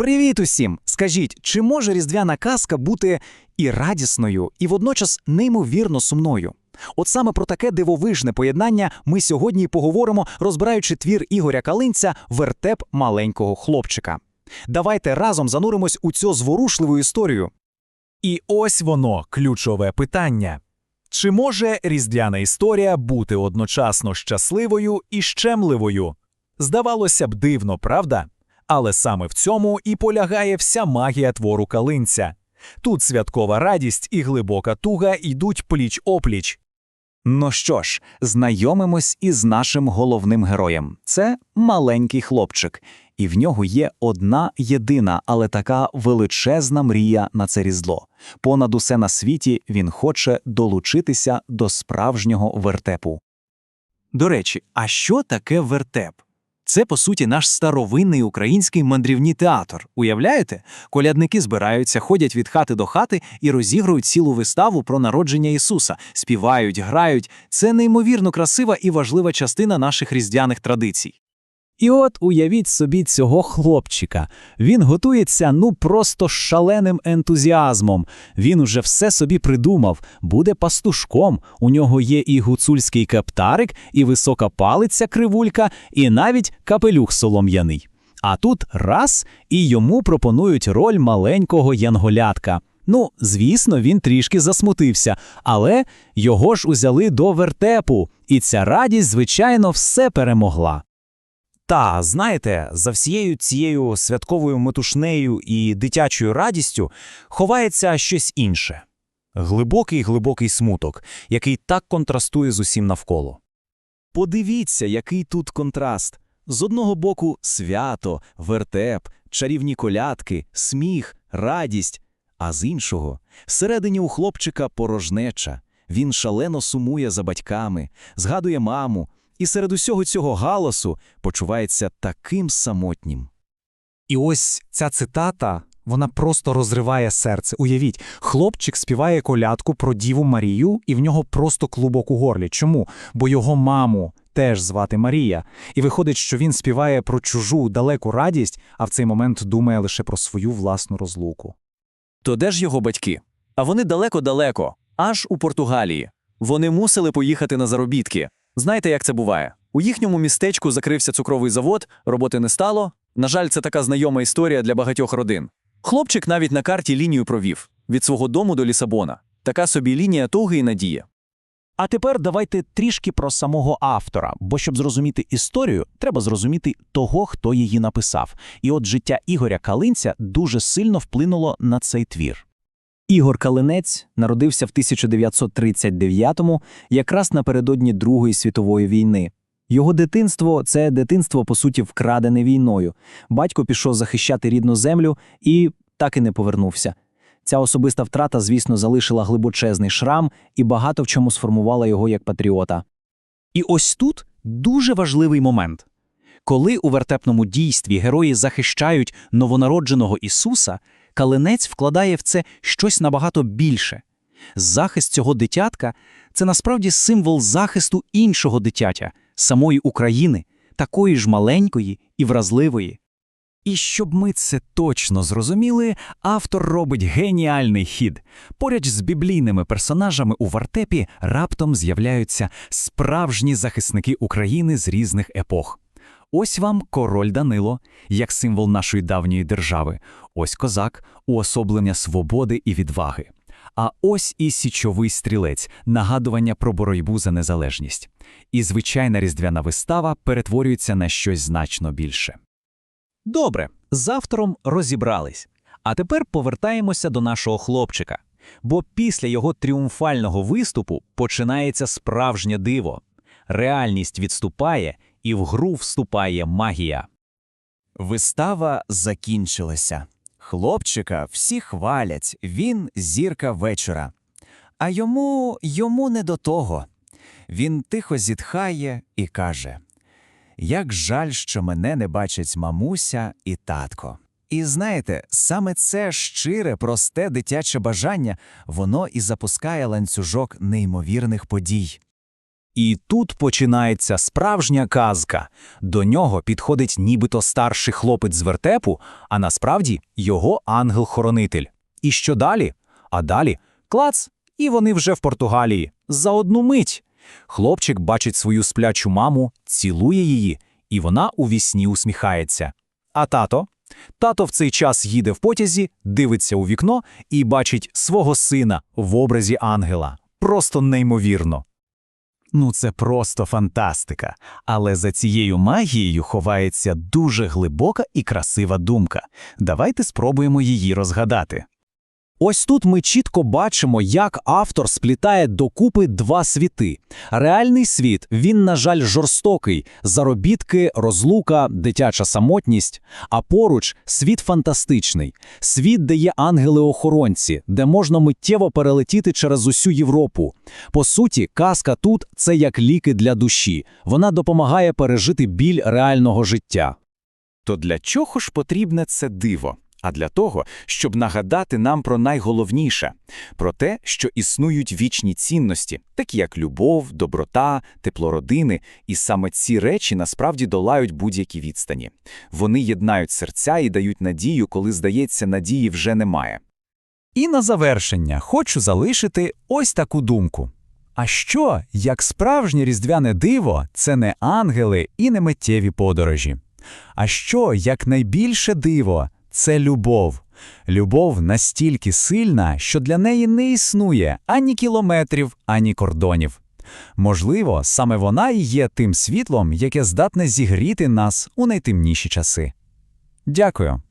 Привіт усім! Скажіть, чи може різдвяна казка бути і радісною, і водночас неймовірно сумною? От саме про таке дивовижне поєднання ми сьогодні й поговоримо, розбираючи твір Ігоря Калинця Вертеп маленького хлопчика. Давайте разом зануримось у цю зворушливу історію. І ось воно ключове питання. Чи може різдвяна історія бути одночасно щасливою і щемливою? Здавалося б, дивно, правда? Але саме в цьому і полягає вся магія твору калинця. Тут святкова радість і глибока туга йдуть пліч опліч. Ну що ж, знайомимось із нашим головним героєм. Це маленький хлопчик, і в нього є одна єдина, але така величезна мрія на це різдво. Понад усе на світі він хоче долучитися до справжнього вертепу. До речі, а що таке вертеп? Це, по суті, наш старовинний український мандрівні театр. Уявляєте? Колядники збираються, ходять від хати до хати і розігрують цілу виставу про народження Ісуса, співають, грають. Це неймовірно красива і важлива частина наших різдвяних традицій. І от уявіть собі цього хлопчика. Він готується ну просто шаленим ентузіазмом. Він уже все собі придумав, буде пастушком. У нього є і гуцульський кептарик, і висока палиця кривулька, і навіть капелюх солом'яний. А тут раз і йому пропонують роль маленького янголятка. Ну, звісно, він трішки засмутився, але його ж узяли до вертепу, і ця радість, звичайно, все перемогла. Та, знаєте, за всією цією святковою метушнею і дитячою радістю ховається щось інше глибокий глибокий смуток, який так контрастує з усім навколо. Подивіться, який тут контраст. З одного боку свято, вертеп, чарівні колядки, сміх, радість, а з іншого всередині у хлопчика порожнеча. Він шалено сумує за батьками, згадує маму, і серед усього цього галасу почувається таким самотнім. І ось ця цитата, вона просто розриває серце. Уявіть, хлопчик співає колядку про Діву Марію, і в нього просто клубок у горлі. Чому? Бо його маму теж звати Марія. І виходить, що він співає про чужу далеку радість, а в цей момент думає лише про свою власну розлуку. То де ж його батьки? А вони далеко-далеко, аж у Португалії. Вони мусили поїхати на заробітки. Знаєте, як це буває? У їхньому містечку закрився цукровий завод, роботи не стало. На жаль, це така знайома історія для багатьох родин. Хлопчик навіть на карті лінію провів від свого дому до Лісабона. Така собі лінія туги і надії. А тепер давайте трішки про самого автора, бо щоб зрозуміти історію, треба зрозуміти того, хто її написав. І от життя Ігоря Калинця дуже сильно вплинуло на цей твір. Ігор Калинець народився в 1939-му, якраз напередодні Другої світової війни. Його дитинство це дитинство, по суті, вкрадене війною. Батько пішов захищати рідну землю і так і не повернувся. Ця особиста втрата, звісно, залишила глибочезний шрам і багато в чому сформувала його як патріота. І ось тут дуже важливий момент. Коли у вертепному дійстві герої захищають новонародженого Ісуса, Калинець вкладає в це щось набагато більше. Захист цього дитятка це насправді символ захисту іншого дитятя, самої України, такої ж маленької і вразливої. І щоб ми це точно зрозуміли, автор робить геніальний хід. Поряд з біблійними персонажами у вартепі раптом з'являються справжні захисники України з різних епох. Ось вам король Данило, як символ нашої давньої держави, ось козак, уособлення свободи і відваги. А ось і січовий стрілець, нагадування про боротьбу за незалежність. І звичайна різдвяна вистава перетворюється на щось значно більше. Добре, з автором розібрались. А тепер повертаємося до нашого хлопчика. Бо після його тріумфального виступу починається справжнє диво. Реальність відступає, і в гру вступає магія. Вистава закінчилася. Хлопчика всі хвалять, він зірка вечора. А йому йому не до того. Він тихо зітхає і каже: Як жаль, що мене не бачать мамуся і татко. І знаєте, саме це щире, просте дитяче бажання, воно і запускає ланцюжок неймовірних подій. І тут починається справжня казка. До нього підходить нібито старший хлопець з вертепу, а насправді його ангел-хоронитель. І що далі? А далі клац, і вони вже в Португалії. За одну мить. Хлопчик бачить свою сплячу маму, цілує її, і вона у вісні усміхається. А тато? Тато в цей час їде в потязі, дивиться у вікно і бачить свого сина в образі ангела. Просто неймовірно. Ну, це просто фантастика. Але за цією магією ховається дуже глибока і красива думка. Давайте спробуємо її розгадати. Ось тут ми чітко бачимо, як автор сплітає докупи два світи. Реальний світ, він, на жаль, жорстокий, заробітки, розлука, дитяча самотність, а поруч світ фантастичний, світ, де є ангели-охоронці, де можна миттєво перелетіти через усю Європу. По суті, казка тут – це як ліки для душі. Вона допомагає пережити біль реального життя. То для чого ж потрібне це диво? А для того, щоб нагадати нам про найголовніше про те, що існують вічні цінності, такі як любов, доброта, тепло родини, і саме ці речі насправді долають будь-які відстані. Вони єднають серця і дають надію, коли здається, надії вже немає. І на завершення хочу залишити ось таку думку. А що, як справжнє різдвяне диво, це не ангели і не миттєві подорожі? А що, як найбільше диво, це любов. Любов настільки сильна, що для неї не існує ані кілометрів, ані кордонів. Можливо, саме вона і є тим світлом, яке здатне зігріти нас у найтемніші часи. Дякую.